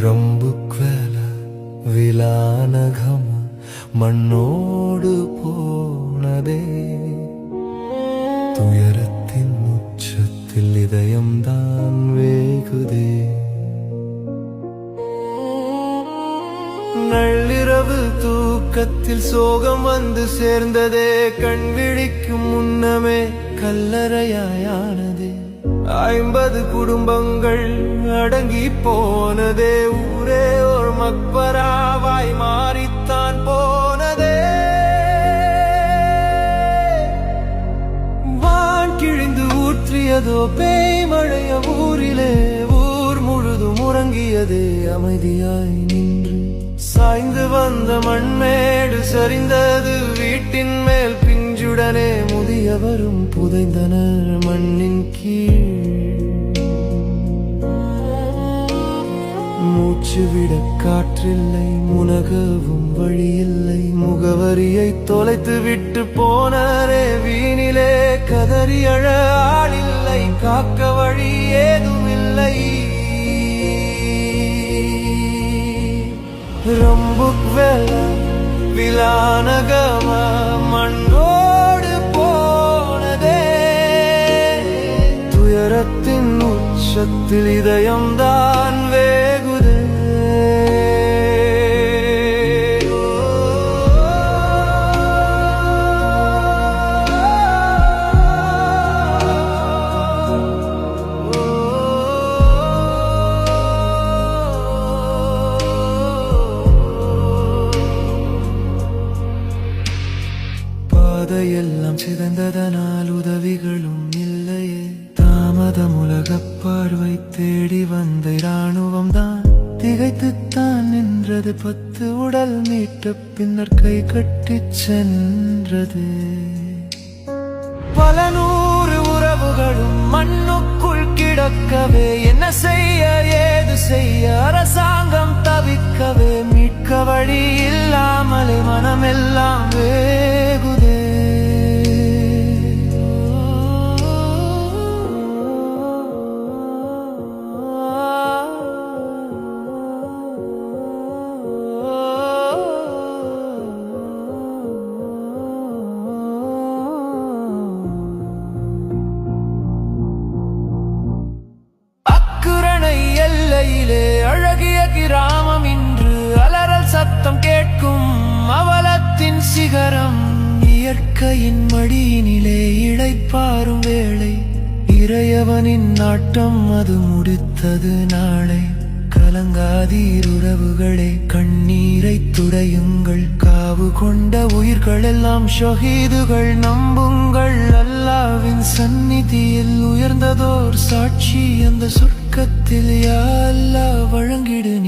ರೊಂಬುಕ್ವೆಲ ವಿಲಾನ ಘಮ மண்ணோடு போனதே. துயரத்தின் உச்சத்தில் இதயம்தான் வேகுதே. நள்ளிரவு தூக்கத்தில் சோகம் வந்து சேர்ந்ததே. கண் விழிக்கும் முன்னமே கல்லறையாயா ஐம்பது குடும்பங்கள் அடங்கி போனதே. ஊரே ஒரு மக்பராவாய் மாறித்தான் போனதே. வான் கிழிந்து ஊற்றியதோ பேய் மழைய ஊரிலே. ஊர் முழுதும் உறங்கியதே அமைதியாய் நின்று. சாய்ந்து வந்த மண்மேடு சரிந்தது. வீட்டின் மேல் பிஞ்சுடனே எவரும் புதைந்தனர் மண்ணின் கீழ். மூச்சுவிட காற்றில்லை முனகவும் வழியில்லை. முகவரியை தொலைத்து விட்டு போனரே வீணிலே கதறி அழ ஆளில்லை. காக்க வழி ஏதுமில்லை. ரம்புக் வெல விலானகம மண் துயரத்தின் உச்சத்தில் இதயம்தான் வேகுதே பாதையெல்லாம் சிதைந்ததனால் உதவிகளும் இல்லையே தாமதம் உலகப் பார்வை தேடி வந்த இராணுவம் தான் திகைத்துத்தான் நின்றது பத்து உடல் மீட்ட பின்னர் கை கட்டி சென்றது. பல நூறு உறவுகளும் மண்ணுக்குள் கிடக்கவே என்ன செய்ய ஏது செய்ய அரசாங்கம் தவிக்கவே மீட்க வழி இல்லாமலே மனமெல்லாம் வே சிகரம் இயற்கையின் மடியினிலே இழைப்பாரும் வேளை. இறையவனின் நாட்டம் அது முடித்தது நாளை. கலங்காதீர் உறவுகளே கண்ணீரை துடையுங்கள். காவு கொண்ட உயிர்களெல்லாம் ஷஹீதுகள் நம்புங்கள். அல்லாவின் சந்நிதியில் உயர்ந்ததோர் சாட்சி அந்த சொர்க்கத்தில் யா அல்லாஹ் வழங்கிடு